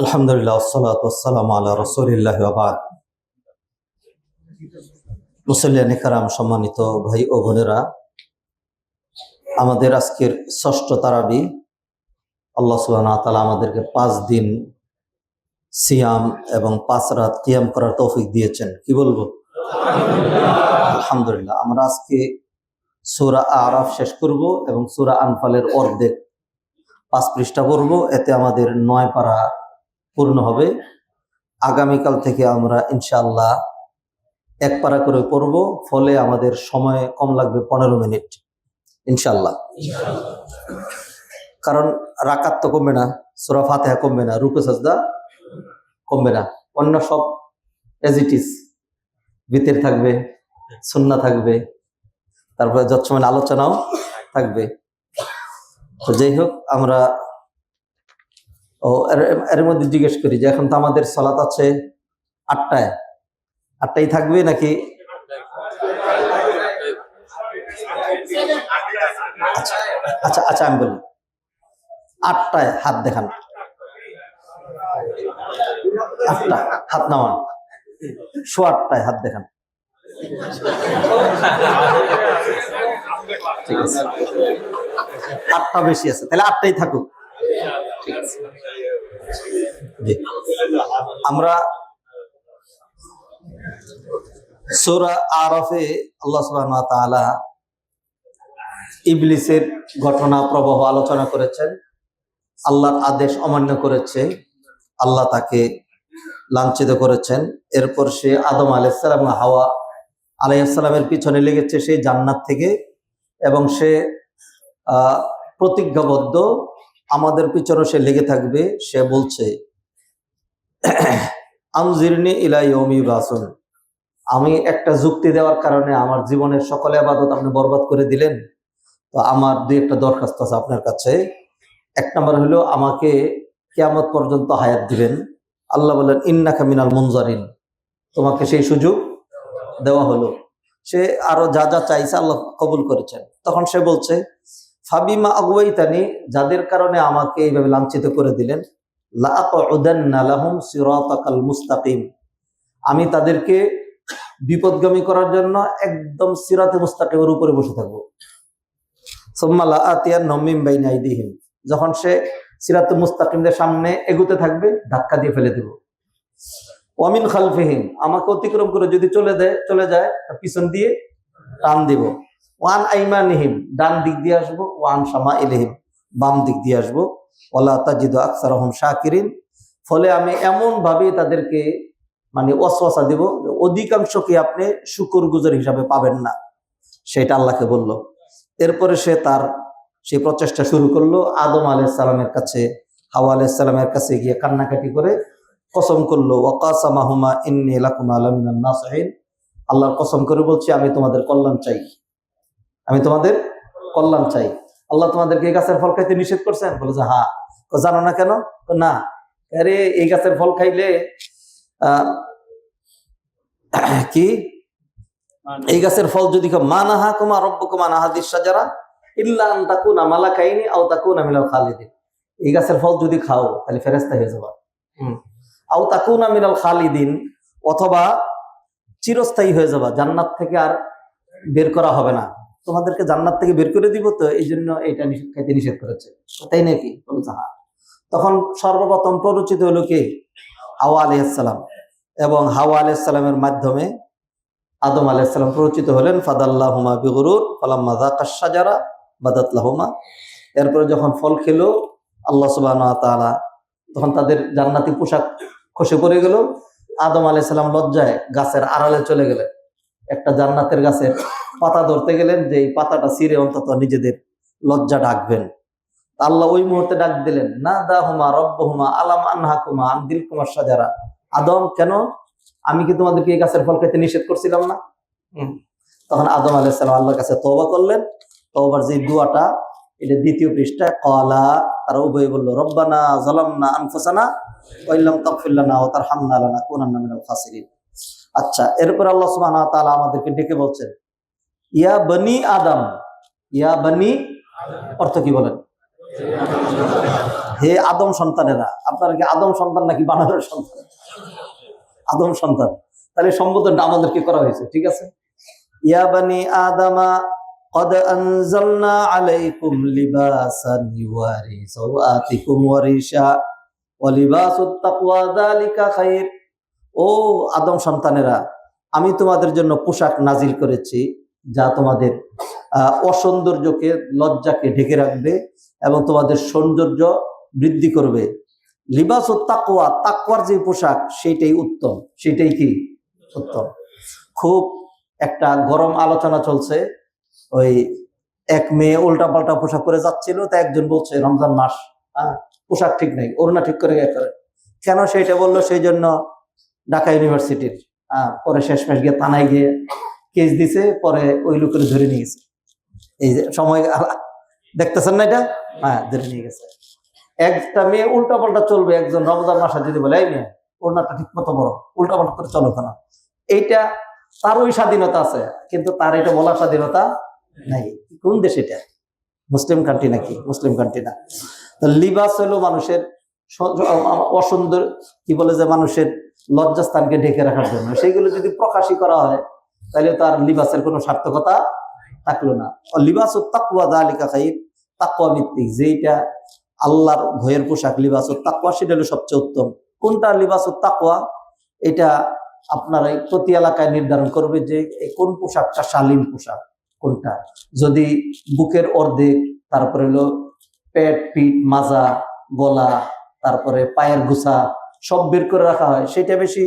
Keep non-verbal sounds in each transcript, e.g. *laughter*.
আলহামদুলিল্লাহ সালাম আল্লাহ রসুলিল্লাহ আবাদ মুসল্লিয়ান কারাম সম্মানিত ভাই ও বোনেরা, আমাদের আজকের ষষ্ঠ তারাবি, আল্লাহ সুবাহ তালা আমাদেরকে পাঁচ দিন সিয়াম এবং পাঁচ রাত কিয়াম করার তৌফিক দিয়েছেন। কি বলব? আলহামদুলিল্লাহ, আমরা আজকে সুরা আরাফ শেষ করব এবং সুরা আনফালের অর্ধেক পাঁচ পৃষ্ঠা পড়ব। এতে আমাদের নয় পারা পূর্ণ হবে। আগামীকাল থেকে আমরা ইনশাআল্লাহ এক পারা করে পড়ব, ফলে আমাদের সময় কম লাগবে পনেরো মিনিট ইনশাল্লাহ কারণ রাকাত তো কমবে না, সুরা ফাতেহা কমবে না, রুকু, সাজদা কমবে না। অন্য সব এজ ইট থাকবে সুন্না থাকবে, তারপরে যত সময় আলোচনাও থাকবে। তো যাই হোক, আমরা ও এর- মধ্যে জিজ্ঞেস করি যে এখন তো আমাদের সলাত আছে আটটায়। আটটাই থাকবে নাকি? আচ্ছা আচ্ছা আচ্ছা আমি বলি। আটটায় হাত দেখান। আটটা, হাত নামান। শো আটটায় হাত দেখান। ঠিক আছে। আটটা বেশি আছে, তাহলে আটটাই থাকুক। আমরা সূরা আরাফে আল্লাহ তাআলা ইবলিসের ঘটনা প্রবাহ আলোচনা করেছেন। আল্লাহর আদেশ অমান্য করেছে। আল্লাহ তাকে লাঞ্ছিত করেছেন। এরপর সে আদম আলাইসালাম হাওয়া আলাইসালামের পিছনে লেগেছে। সেই জান্নাত থেকে এবং সে প্রতিজ্ঞাবদ্ধ আমাদের পিছনে সে লেগে থাকবে, সে বলছে আমজিরনি বাসুন আমি একটা যুক্তি দেওয়ার কারণে আমার জীবনের সকলে আবাদত আপনি বরবাদ করে দিলেন। তো আমার দুই একটা দরখাস্ত আছে আপনার কাছে। এক নম্বর হলো, আমাকে কিয়ামত পর্যন্ত হায়াত দিবেন। আল্লাহ বলেন, ইন্নাকা মিনাল মুনজারিন। তোমাকে সেই সুযোগ দেওয়া হলো। সে আরও যা যা চাইছে আল্লাহ কবুল করেছেন। তখন সে বলছে ফাবিমা আগুয়াইতানি, যাদের কারণে আমাকে এইভাবে লাঞ্ছিত করে দিলেন মুস্তাকিম। আমি তাদেরকে বিপদগামী করার জন্য একদম সিরাতে মুস্তাকিমের উপরে বসে থাকব। সুম্মা লাআতিয়ান্নাহুম মিন বাইনি আইদিহিম। যখন সে সিরাতে মুস্তাকিমদের সামনে এগুতে থাকবে, ধাক্কা দিয়ে ফেলে দেব। ওয়ামিন খালফিহিম, আমাকে অতিক্রম করে যদি চলে দেয় চলে যায়, পিছন দিয়ে টান দিব। ওয়ান আইমানিহিম, ডান দিক দিয়ে আসব, ওয়ান সামা ইলহিম বাম দিক দিয়ে আসব। ওলা তাজিদ আকসারহম শাকিরিন, ফলে আমি এমন ভাবে তাদেরকে মানে ওয়াসওয়াসা দিব অধিকাংশকে আপনি শুকর গুজর হিসাবে পাবেন না। সেটা আল্লাহকে বলল। এরপরে সে তার সেই প্রচেষ্টা শুরু করল, আদম আলাইসালামের কাছে, হাওয়া আলাইসালামের কাছে গিয়ে কান্নাকাটি করে কসম করল ওয়াকাসামাহুমা ইন্নি নাসিহিন। আল্লাহর কসম করে বলছি, আমি তোমাদের কল্যাণ চাই। আমি তোমাদের কল্যাণ চাই। আল্লাহ তোমাদেরকে এই গাছের ফল খাইতে নিষেধ করছেন? বলে যে কয়, জানো না কেন? না। আরে এই গাছের ফল খাইলে *clears throat* কি? এই গাছের ফল যদি মানাহা কুমা রব্ব কুমা নাহাদিস সাজারা ইল্লা আন তাকুনা মালাকাইনি আও খালিদিন। এই গাছের ফল যদি খাও তাহলে ফেরেস্তা হয়ে যাবা। আও তাকুনা মিনাল খালিদিন অথবা চিরস্থায়ী হয়ে যাবা। জান্নাত থেকে আর বের করা হবে না। তোমাদেরকে জান্নাত থেকে বের করে দিব তো এই জন্য এটা খাইতে নিষেধ করেছে। তাই নাকি? তখন সর্বপ্রথম প্ররোচিত হলো কে? হাওয়া আলাইসালাম এবং হাওয়া আলাইসালামের মাধ্যমে আদম আলাইসালাম প্ররোচিত হলেন, ফাদাল্লাহুমা বিগরুর, ফালাম্মা জাকাশাজারা বাদাতলাহুমা এরপরে যখন ফল খেলো, আল্লাহ সুবাহ তাআলা তখন তাদের জান্নাতি পোশাক খসে পড়ে গেল। আদম আলাইসালাম লজ্জায় গাছের আড়ালে চলে গেলেন। একটা জান্নাতের গাছের পাতা ধরতে গেলেন যে এই পাতাটা ছিঁড়ে অন্তত নিজেদের লজ্জা ডাকবেন। আল্লাহ ওই মুহূর্তে ডাক দিলেন না দা হুমা রব্ব হুমা আলাম আনহা কুমা আন্দিল কুমার সাজারা। আদম কেন? আমি কি তোমাদেরকে এই গাছের ফল খেতে নিষেধ করছিলাম না? তখন আদম আলাইসালাম আল্লাহর কাছে তওবা করলেন। তওবার যে দুয়াটা এটা দ্বিতীয় পৃষ্ঠা কলা তারা উভয় বলল রব্বানা জালামনা আনফুসানা ওয়াইল্লাম তাগফিরলানা ওয়া তারহামনা লানাকুনান্না মিনাল খাসিরিন। আচ্ছা এরপর আল্লাহ ওয়া আমাদেরকে ডেকে বলছেন ইয়া বনি আদম ইয়া বনি অর্থ কি বলেন হে আদম সন্তানেরা আপনারা কি আদম সন্তান নাকি বানরের সন্তান আদম সন্তান তাহলে সম্বোধনটা আমাদেরকে করা হয়েছে ঠিক আছে ইয়া বানি আদামা قد أنزلنا عليكم لباسا يواري سوآتكم وريشا ولباس التقوى ذلك خير ও আদম সন্তানেরা আমি তোমাদের জন্য পোশাক নাজিল করেছি যা তোমাদের অসৌন্দর্যকে, লজ্জাকে ঢেকে রাখবে এবং তোমাদের সৌন্দর্য বৃদ্ধি করবে। লিবাস ও তাকুয়া তাকুয়ার যে পোশাক, সেইটাই উত্তম। সেটাই কি? উত্তম। খুব একটা গরম আলোচনা চলছে। ওই এক মেয়ে উল্টা পাল্টা পোশাক পরে যাচ্ছিল, তা একজন বলছে, রমজান মাস হ্যাঁ পোশাক ঠিক নেই, ওড়না ঠিক করে গায়ে করে কেন সেইটা বলল? সেই জন্য ঢাকা ইউনিভার্সিটির হ্যাঁ পরে শেষমেশ গিয়ে থানায় গিয়ে কেস দিছে, পরে ওই লোকের ধরে নিয়ে গেছে। এই যে সময় দেখতেছেন না এটা? হ্যাঁ ধরে নিয়ে গেছে। একটা মেয়ে উল্টা পাল্টা চলবে, একজন রমজান মাসে যদি বলে, এই মেয়ে ওড়নাটা ঠিক মতো বড় উল্টা পাল্টা করে চলো কেন? এইটা তার ওই স্বাধীনতা আছে, কিন্তু তার এটা বলার স্বাধীনতা নাই। কোন দেশ এটা? মুসলিম কান্ট্রি নাকি? মুসলিম কান্ট্রি না। তো লিবাস হলো মানুষের অসুন্দর, কি বলে যে মানুষের লজ্জাস্থানকে ঢেকে রাখার জন্য। সেইগুলো যদি প্রকাশই করা হয় তাহলে তার লিবাসের কোনো সার্থকতা থাকল না। লিবাস তাকুয়া দালিকা খাইর তাকুয়া ভিত্তিক। যেইটা আল্লাহর ভয়ের পোশাক লিবাস তাকুয়া সেটা হলো সবচেয়ে উত্তম। কোনটা লিবাস তাকুয়া এটা আপনার প্রতি এলাকায় নির্ধারণ করবে যে কোন পোশাকটা শালীন পোশাক, কোনটা। যদি বুকের অর্ধেক, তারপরে হলো পেট, পিঠ, মাজা, গলা, তারপরে পায়ের গুছা, সব বের করে রাখা হয়, সেটা বেশি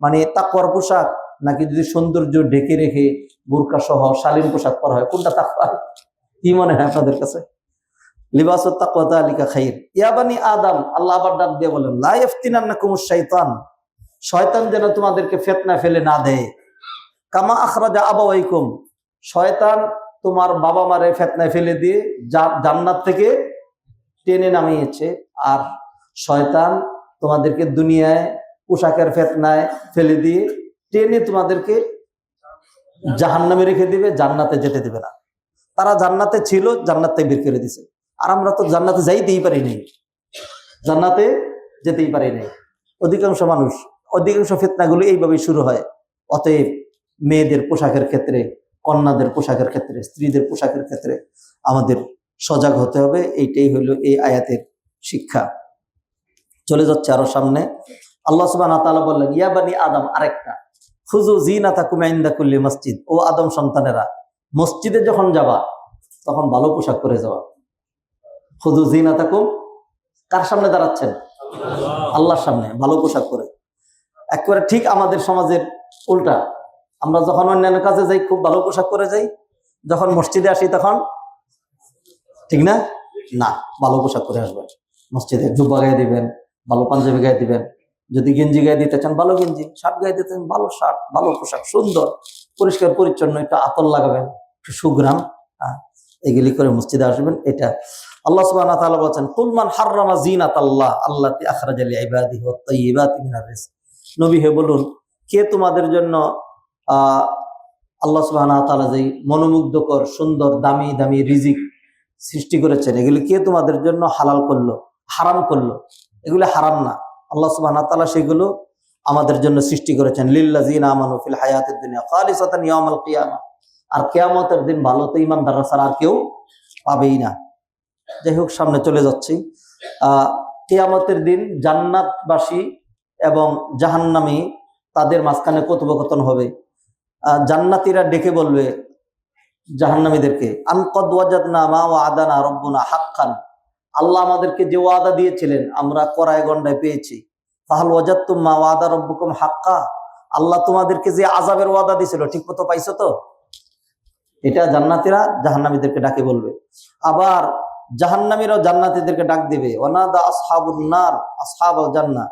মানে তাকুয়ার পোশাক নাকি যদি সৌন্দর্য ঢেকে রেখে বোরকা সহ শালীন পোশাক পরা হয়, কোনটা তাকুয়া কি মনে হয় আপনাদের কাছে? লিবাস তাকুয়া তালিকা খাইর। ইয়াবানি আদম, আল্লাহ আবার ডাক দিয়ে বলেন লা ইফতিনান্নাকুম শাইতান। শয়তান যেন তোমাদেরকে ফেতনা ফেলে না দেয়। কামা আখরাজা আবাওয়াইকুম। শয়তান তোমার বাবা মারে ফেতনায় ফেলে দিয়ে জান্নাত থেকে টেনে নামিয়েছে, আর শয়তান তোমাদেরকে দুনিয়ায় পোশাকের ফেতনায় ফেলে দিয়ে টেনে তোমাদেরকে জাহান্নামে রেখে দিবে, জান্নাতে যেতে দিবে না। তারা জান্নাতে ছিল জান্নাতে বের করে দিছে। আর আমরা তো জান্নাতে যাইতেই পারি নাই। জান্নাতে যেতেই পারি নাই। অধিকাংশ মানুষ, অধিকাংশ ফেতনাগুলো এইভাবেই শুরু হয়। অতএব মেয়েদের পোশাকের ক্ষেত্রে, কন্যাদের পোশাকের ক্ষেত্রে, স্ত্রীদের পোশাকের ক্ষেত্রে আমাদের সজাগ হতে হবে। এইটাই হলো এই আয়াতের শিক্ষা। চলে যাচ্ছে আরও সামনে। আল্লাহ সুবাহ বললেন, ইয়া বানি আদম, আরেকটা। খুজু জিনাতাকুম ইনদা কুল্লি মসজিদ। ও আদম সন্তানেরা, মসজিদে যখন যাবা, তখন ভালো পোশাক পরে যাওয়া খুজু জিনাতাকুম কার সামনে দাঁড়াচ্ছেন? আল্লাহর সামনে, ভালো পোশাক পরে। একেবারে ঠিক আমাদের সমাজের উল্টা। আমরা যখন অন্যান্য কাজে যাই, খুব ভালো পোশাক পরে যাই। যখন মসজিদে আসি তখন, ঠিক না? না, ভালো পোশাক পরে আসবেন। মসজিদে জুব্বা গায়ে দিবেন, ভালো পাঞ্জাবি গায়ে দিবেন। যদি গেঞ্জি গায়ে দিতে চান ভালো গেঞ্জি। শার্ট গায়ে দিতে চান ভালো শার্ট ভালো পোশাক সুন্দর পরিষ্কার পরিচ্ছন্ন একটু আতর লাগাবেন একটু সুগ্রাম হ্যাঁ, এগুলি করে মসজিদে আসবেন এটা। আল্লাহ তাআলা বলেন কুলমান হাররামা জিনাত আল্লাহ আল্লাতি আখরাজা তাইয়্যিবাতি মিনার রিজক। নবী হে বলুন কে তোমাদের জন্য আল্লাহ তাআলা যে মনোমুগ্ধকর সুন্দর দামি দামি রিজিক সৃষ্টি করেছেন এগুলি কে তোমাদের জন্য হালাল করল হারাম করল? এগুলি হারাম না। আল্লাহ সুবহানাহু তালা সেগুলো আমাদের জন্য সৃষ্টি করেছেন। লিল্লাযিনা আমানু হায়াতের দুনিয়া খালিসাতান ইয়াউমাল কিয়ামা। আর কেয়ামতের দিন ভালো তো ইমানদাররা ছাড়া আর কেউ পাবেই না। যাই হোক, সামনে চলে যাচ্ছি। কিয়ামতের দিন জান্নাতবাসী এবং জাহান্নামি তাদের মাঝখানে কথোপকথন হবে। জান্নাতীরা ডেকে বলবে জাহান্নামীদেরকে আনকদ ওয়াজাদনা মা ওয়াদানা রব্বুনা হাক্কান। আল্লাহ আমাদেরকে যে ওয়াদা দিয়েছিলেন, আমরা করায় গন্ডায় পেয়েছি। তাহলে ওয়াজাদতুম মা ওয়াদা রব্বুকুম হাক্কা। আল্লাহ তোমাদেরকে যে আজাবের ওয়াদা দিয়েছিল, ঠিক মতো পাইছো তো? এটা জান্নাতীরা জাহান্নামীদেরকে ডাকে বলবে। আবার জাহান্নামীরাও জান্নাতীদেরকে ডাক দিবে। ওনাদা আসহাবুন নার, আসহাবুল জান্নাহ।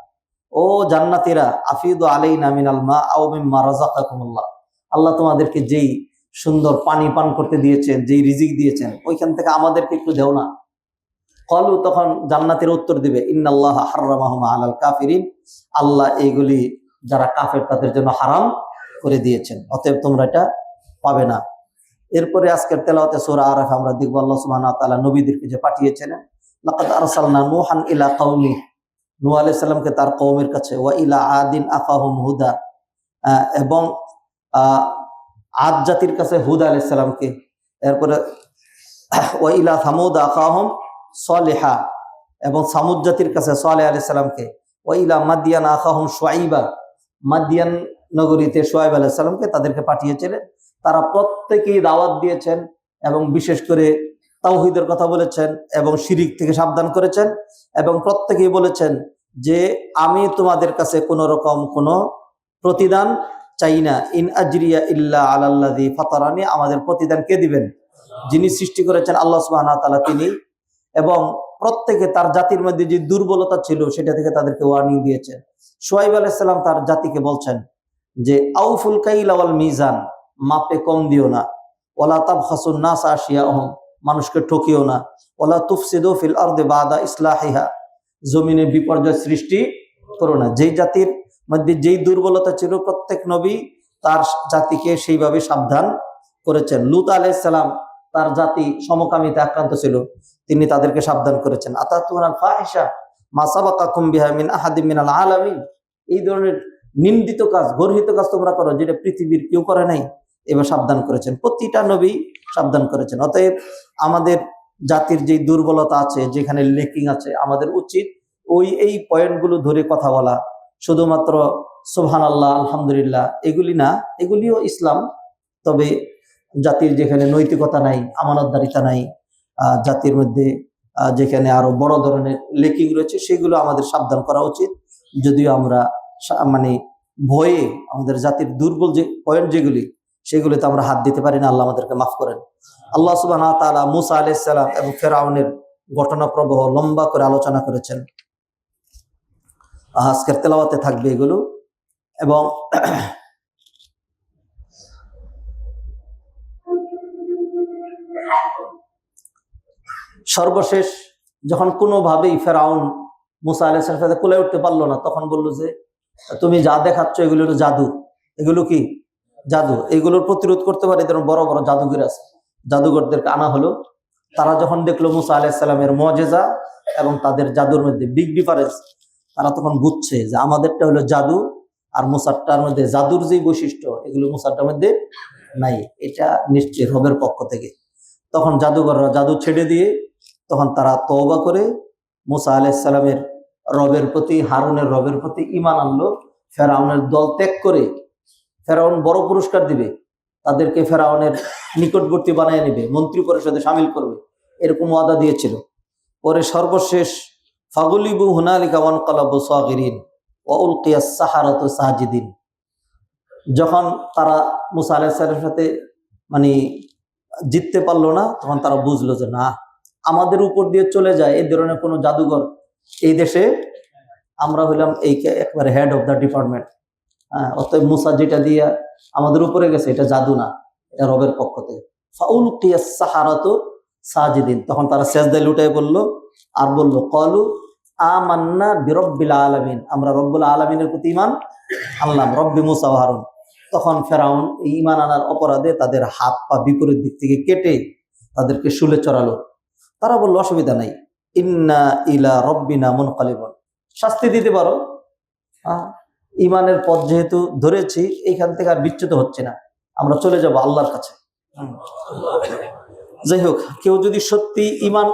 ও জান্নাতীরা, আফিদু আলাইনা মিনাল মা আও মিম্মা রাযাকাকুমুল্লাহ। আল্লাহ তোমাদেরকে যেই সুন্দর পানি পান করতে দিয়েছেন, যেই রিজিক দিয়েছেন, ওইখান থেকে আমাদেরকে একটু দেও না। কলু তখন জান্নাতের উত্তর দিবে, ইন্নাল্লাহ হাররামাহুমা আলাল কাফিরিন আল্লাহ এইগুলি যারা কাফের তাদের জন্য হারাম করে দিয়েছেন, অতএব তোমরা এটা পাবে না। এরপরে আজকের তেলাওয়াতে সূরা আরাফ আমরা দেখব আল্লাহ সুবহানাহু ওয়া তাআলা নবীদেরকে যে পাঠিয়েছেন, লাকাদ আরসালনা নূহান ইলা কাউমি নূহ আলাইহিস সালামকে তার কওমের কাছে, ওয়া ইলা আদিন আকাহুম হুদা এবং আদ জাতির কাছে হুদ আলাইহিস সালামকে। এরপরে, ওয়া ইলা সামুদ আকাহুম সলিহা এবং সামুদ জাতির কাছে সালেহ আলাইহিস সালামকে ওয়া ইলা মাদিয়ান আকাহুম শুআইবা মাদিয়ান নগরীতে সোয়াইব সালামকে তাদেরকে পাঠিয়েছিলেন। তারা প্রত্যেকেই দাওয়াত দিয়েছেন এবং বিশেষ করে তাওহিদের কথা বলেছেন এবং শিরিক থেকে সাবধান করেছেন এবং প্রত্যেকেই বলেছেন যে, আমি তোমাদের কাছে কোনো রকম কোনো প্রতিদান চাই না। ইন আজরিয়া ইল্লা আলাল্লাযী ফাতারানি আমাদের প্রতিদান কে দিবেন? যিনি সৃষ্টি করেছেন আল্লাহ তাআলা, তিনি এবং প্রত্যেকে তার জাতির মধ্যে যে দুর্বলতা ছিল, সেটা থেকে তাদেরকে ওয়ার্নিং দিয়েছেন। সোয়াইব আলাইহিস সালাম তার জাতিকে বলছেন যে, আউফুল কাইল ওয়াল মিজান, মাপে কম দিও না। ওলা তাবখাসুন নাস আসিয়া আশিয়াহুম, মানুষকে ঠকিও না। ওলা তুফসিদু ফিল আরদি বাদা ইসলাহিহা, জমিনে বিপর্যয় সৃষ্টি করো না। যেই জাতির মধ্যে যেই দুর্বলতা ছিল, প্রত্যেক নবী তার জাতিকে সেইভাবে সাবধান করেছেন। লুত আলাইসালাম তার জাতি সমকামিতে আক্রান্ত ছিল। তিনি তাদেরকে সাবধান করেছেন। মিন এই ধরনের নিন্দিত কাজ, গর্হিত কাজ তোমরা করো যেটা পৃথিবীর কেউ করে নাই, এবার সাবধান করেছেন। প্রতিটা নবী সাবধান করেছেন। অতএব আমাদের জাতির যে দুর্বলতা আছে, যেখানে লেকিং আছে, আমাদের উচিত ওই, এই পয়েন্টগুলো ধরে কথা বলা। শুধুমাত্র সুবহান আল্লাহ আলহামদুলিল্লাহ, এগুলি না, এগুলিও ইসলাম। তবে জাতির যেখানে নৈতিকতা নাই, আমানতদারিতা নাই জাতির মধ্যে যেখানে আরও বড় ধরনের লেকিং রয়েছে, সেগুলো আমাদের সাবধান করা উচিত। যদিও আমরা মানে ভয়ে আমাদের জাতির দুর্বল যে পয়েন্ট যেগুলি, সেগুলিতে আমরা হাত দিতে পারি না, আল্লাহ আমাদেরকে মাফ করেন। আল্লাহ সুবাহ তাআলা মুসা আলাইসালাম এবং ফেরাউনের ঘটনা প্রবাহ লম্বা করে আলোচনা করেছেন। আজকের তেলাওয়াতে থাকবে এগুলো। এবং সর্বশেষ যখন কোনোভাবেই ফেরাউন মুসা আলাইসালামের সাথে কোলে উঠতে পারল না, তখন বলল যে, তুমি যা দেখাচ্ছ এগুলো জাদু। এগুলো কি? জাদু। এগুলোর প্রতিরোধ করতে পারে এদের বড় বড় জাদুঘর আছে। জাদুঘরদেরকে আনা হলো। তারা যখন দেখল মুসা আলাইসাল্লামের মজেজা এবং তাদের জাদুর মধ্যে বিগ ডিফারেন্স তারা তখন বুঝছে যে আমাদেরটা হলো জাদু আর মুসারটার মধ্যে জাদুর যে বৈশিষ্ট্য, এগুলো মুসারটার মধ্যে নাই। এটা নিশ্চয় রবের পক্ষ থেকে। তখন জাদুঘররা জাদু ছেড়ে দিয়ে তখন তারা তওবা করে মুসা আলাইসাল্লামের রবের প্রতি, হারুনের রবের প্রতি ইমান আনলো। ফেরাউনের দল ত্যাগ করে ফেরাউন বড় পুরস্কার দিবে, তাদেরকে ফেরাউনের নিকটবর্তী বানিয়ে নেবে, মন্ত্রী পরিষদে সামিল করবে, এরকম ওয়াদা দিয়েছিল। পরে সর্বশেষ, ফাগুলিবু হুনালিকা ওয়ান কালাবু সাগিরিন ওয়া উলকিয়া সাহারাত সাজিদিন। যখন তারা মুসা আলাইহিসসালামের সাথে মানে জিততে পারল না, তখন তারা বুঝলো যে না আমাদের উপর দিয়ে চলে যায় এই ধরনের কোনো জাদুঘর। এই দেশে আমরা হইলাম এই একবারে হেড অফ দ্য ডিপার্টমেন্ট হ্যাঁ অতএব মুসা যেটা দিয়ে আমাদের উপরে গেছে, এটা জাদু না, এটা রবের পক্ষ থেকে। ফাউল কিয়াস সাহারাত তখন তারা সেজদায় লুটাই বলল, আর বলল, কলু আমান্না বিরব্বিল আলামিন। আমরা রব্বুল আলামিনের প্রতি ইমান আনলাম, রব্বি মুসা হারুন। তখন ফেরাউন এই ইমান আনার অপরাধে তাদের হাত পা বিপরীত দিক থেকে কেটে তাদেরকে শুলে চড়ালো। তারা বলল, অসুবিধা নাই। ইন্না ইলা রব্বিনা মুনকালিবুন। শাস্তি দিতে পারো। ইমানের পথ যেহেতু ধরেছি, এইখান থেকে আর বিচ্যুত হচ্ছে না। আমরা চলে যাব আল্লাহর কাছে। যাই হোক, কেউ যদি সত্যি ইমান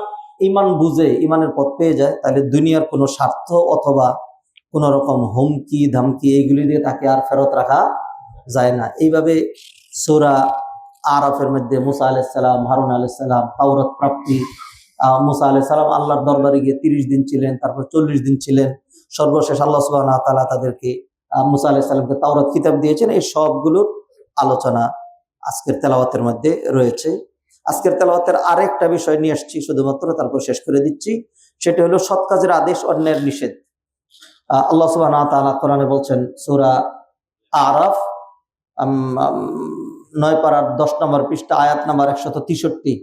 ইমান বুঝে, ইমানের পথ পেয়ে যায়, তাহলে দুনিয়ার কোনো স্বার্থ অথবা কোন রকম হুমকি, ধামকি, এইগুলি দিয়ে তাকে আর ফেরত রাখা যায় না। এইভাবে সোরা আরাফের মধ্যে মুসা আলাইসাল্লাম হারুন আলাইসাল্লাম তাওরাত প্রাপ্তি মুসা আলাইসাল্লাম আল্লাহর দরবারে গিয়ে তিরিশ দিন ছিলেন, তারপর চল্লিশ দিন ছিলেন। সর্বশেষ আল্লাহ সুবাহ তালা তাদেরকে মুসা আলাইসাল্লামকে তাওরাত কিতাব দিয়েছেন। এই সবগুলোর আলোচনা আজকের তেলাওয়াতের মধ্যে রয়েছে। আজকের তেলাওয়াতের আরেকটা বিষয় নিয়ে আসছি শুধুমাত্র, তারপর শেষ করে দিচ্ছি। সেটা হলো সৎ কাজের আদেশ, অন্যের নিষেধ। আল্লাহ সুবাহ তাআলা কোরআনে বলছেন, সূরা আরাফ নয় পাড়ার দশ নম্বর পৃষ্ঠা, আয়াত নম্বর একশত তেষট্টি।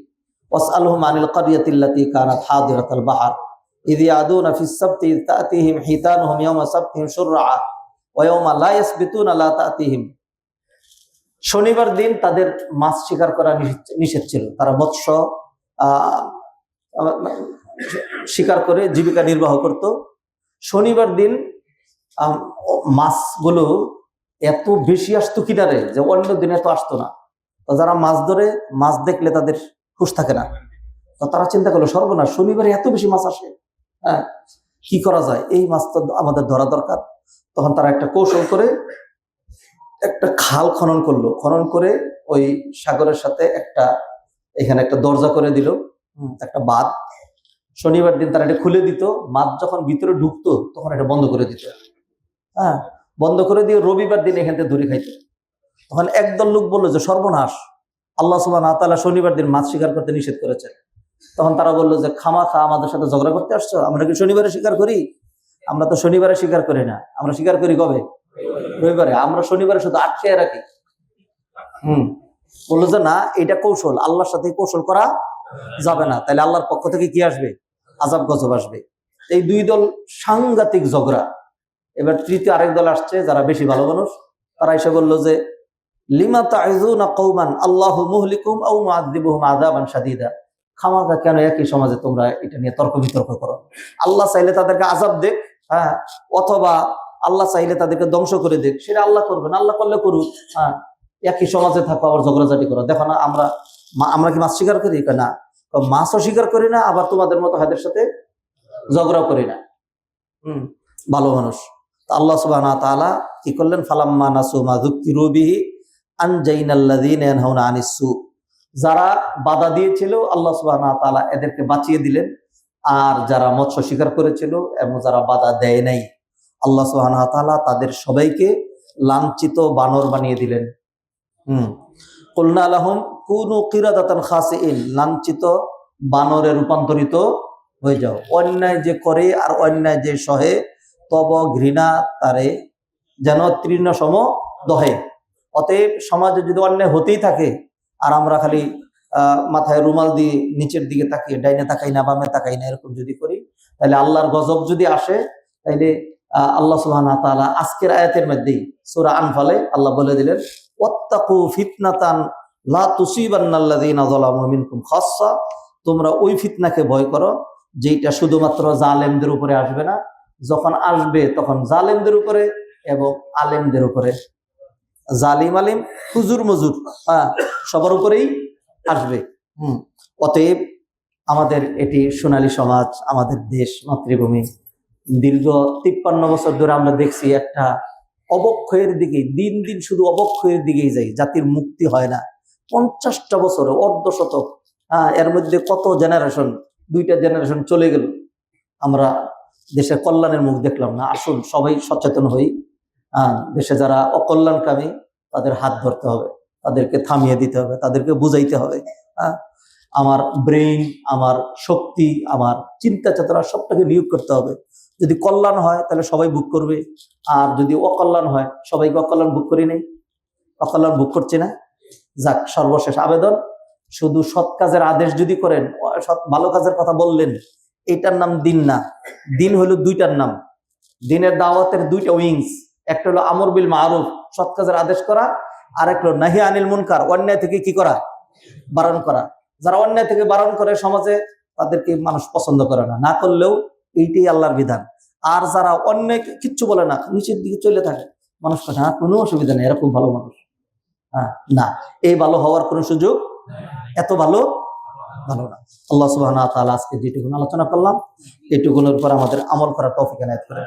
ওয়াসআলহুম আনিল কারিয়াতিল্লাতী কানাত হাদিরাতাল বাহর। ইয তা'তিহিম হিতানুহুম ইয়াওমা সাবতিহিম শুরআ ওয়া ইয়াওমা লা ইয়াসবিতুনা শনিবার দিন তাদের মাছ শিকার করা নিষেধ- ছিল। তারা মৎস্য শিকার করে জীবিকা নির্বাহ করত। শনিবার দিন মাছগুলো এত বেশি আসতো কিনারে যে অন্য দিনে তো আসতো না। তো যারা মাছ ধরে, মাছ দেখলে তাদের হুশ থাকে না। তো তারা চিন্তা করল, সর্বনাশ, শনিবারে এত বেশি মাছ আসে। হ্যাঁ কি করা যায়? এই মাছ তো আমাদের ধরা দরকার। তখন তারা একটা কৌশল করে একটা খাল খনন করল। খনন করে ওই সাগরের সাথে একটা, এখানে একটা দরজা করে দিল একটা বাঁধ। শনিবার দিন তারা এটা খুলে দিত। মাছ যখন ভিতরে ঢুকতো, তখন এটা বন্ধ করে দিত। হ্যাঁ বন্ধ করে দিয়ে রবিবার দিন এখান থেকে ধরে খাইত। তখন একদল লোক বলল যে, সর্বনাশ। আল্লাহ সুবাহ তাআলা শনিবার দিন মাছ শিকার করতে নিষেধ করেছেন। তখন তারা বলল যে, খামা খা, আমাদের সাথে ঝগড়া করতে আসছো? আমরা কি শনিবারে শিকার করি? আমরা তো শনিবারে শিকার করি না। আমরা শিকার করি কবে? রবিবারে। আমরা শনিবারে শুধু আটকে রাখি। হুম। বলল যে, না, এটা কৌশল। আল্লাহর সাথে কৌশল করা যাবে না। তাহলে আল্লাহর পক্ষ থেকে কি আসবে? আজাব গজব আসবে। এই দুই দল সাংঘাতিক ঝগড়া। এবার তৃতীয় আরেক দল আসছে, যারা বেশি ভালো মানুষ। তারা এসে বলল যে লিমা তাইজুনা কৌমান আল্লাহ মুহলিকুম আউ মুআযিবুহুম আযাবান শাদীদা। খামাখা, কেন একই সমাজে তোমরা এটা নিয়ে তর্ক বিতর্ক করো? আল্লাহ চাইলে তাদেরকে আজাব দেখ হ্যাঁ অথবা আল্লাহ চাইলে তাদেরকে ধ্বংস করে দেখ সেটা আল্লাহ করবেন, আল্লাহ করলে করুক হ্যাঁ একই সমাজে থাকো, আবার ঝগড়াঝাটি করো। দেখো না, আমরা আমরা কি মাছ শিকার করি? না। মাছও শিকার করি না, আবার তোমাদের মতো হাতের সাথে ঝগড়াও করি না। হুম, ভালো মানুষ। আল্লাহ সুবাহ কি করলেন? ফালাম্মা নাসু মা যুক্কিরু বিহি আনজাইনাল্লাযীনা ইয়ানহাউনা আনিস যারা বাধা দিয়েছিল, আল্লাহ সুবাহ এদেরকে বাঁচিয়ে দিলেন। আর যারা মৎস্য শিকার করেছিল এবং যারা বাধা দেয় নাই, আল্লাহ সুবাহ তাদের সবাইকে লাঞ্ছিত বানর বানিয়ে দিলেন। হুম। কল্না আলহম কুনু কিরাদাতান খাসিন লাঞ্ছিত বানরে রূপান্তরিত হয়ে যাও। অন্যায় যে করে আর অন্যায় যে সহে, তব ঘৃণা তারে যেন তৃণ সম দহে। অতএব সমাজে যদি অন্যায় হতেই থাকে আর আমরা খালি মাথায় রুমাল দিয়ে নিচের দিকে তাকিয়ে ডাইনে তাকাই না বামে তাকাই না এরকম যদি করি তাহলে আল্লাহর গজব যদি আসে আহ, আল্লাহ তাআলা আজকের আয়াতের মধ্যেই সূরা আনফালে আল্লাহ বলে দিলেন ওয়াত্তাকু ফিতনাতান লা তোমরা ওই ফিতনাকে ভয় করো যেটা শুধুমাত্র জালেমদের উপরে আসবে না যখন আসবে তখন জালেমদের উপরে এবং আলেমদের উপরে জালিম আলিম, হুজুর মজুর হ্যাঁ সবার উপরেই আসবে। হুম, অতএব আমাদের এটি সোনালী সমাজ, আমাদের দেশ, মাতৃভূমি, দীর্ঘ তিপ্পান্ন বছর ধরে আমরা দেখছি একটা অবক্ষয়ের দিকে দিন দিন শুধু অবক্ষয়ের দিকেই যাই, জাতির মুক্তি হয় না। পঞ্চাশটা বছরে অর্ধ শতক হ্যাঁ এর মধ্যে কত জেনারেশন দুইটা জেনারেশন চলে গেল। আমরা দেশের কল্যাণের মুখ দেখলাম না, আসুন সবাই সচেতন হই। দেশে যারা অকল্যাণকামী, তাদের হাত ধরতে হবে, তাদেরকে থামিয়ে দিতে হবে, তাদেরকে বুঝাইতে হবে আমার ব্রেইন আমার শক্তি, আমার চিন্তা চেতনা সবটাকে নিয়োগ করতে হবে। যদি কল্যাণ হয়, তাহলে সবাই বুক করবে, আর যদি অকল্যাণ হয়, সবাইকে অকল্যাণ বুক করি নেই, অকল্যাণ বুক করছে না। যাক, সর্বশেষ আবেদন, শুধু সৎ কাজের আদেশ যদি করেন, সৎ ভালো কাজের কথা বললেন, এটার নাম দিন না, দিন হলো দুইটার নাম, দিনের দাওয়াতের দুইটা উইংস একটা হলো আমর বিল মারুফ, সৎ কাজের আদেশ করা। আর একটা হলো নাহি আনিল মুনকার, অন্যায় থেকে কি করা? বারণ করা। যারা অন্যায় থেকে বারণ করে সমাজে, তাদেরকে মানুষ পছন্দ করে না। না করলেও এইটাই আল্লাহর বিধান। আর যারা অন্য কিচ্ছু বলে না, নিচের দিকে চলে থাকে, মানুষ কথা হ্যাঁ কোনো অসুবিধা নেই এরা খুব ভালো মানুষ। হ্যাঁ না। এই ভালো হওয়ার কোনো সুযোগ এত ভালো ভালো না। আল্লাহ সুবাহ আজকে যেটুকুন আলোচনা করলাম এইটুকুনের উপর আমাদের আমল করার তৌফিক এনায়ত করে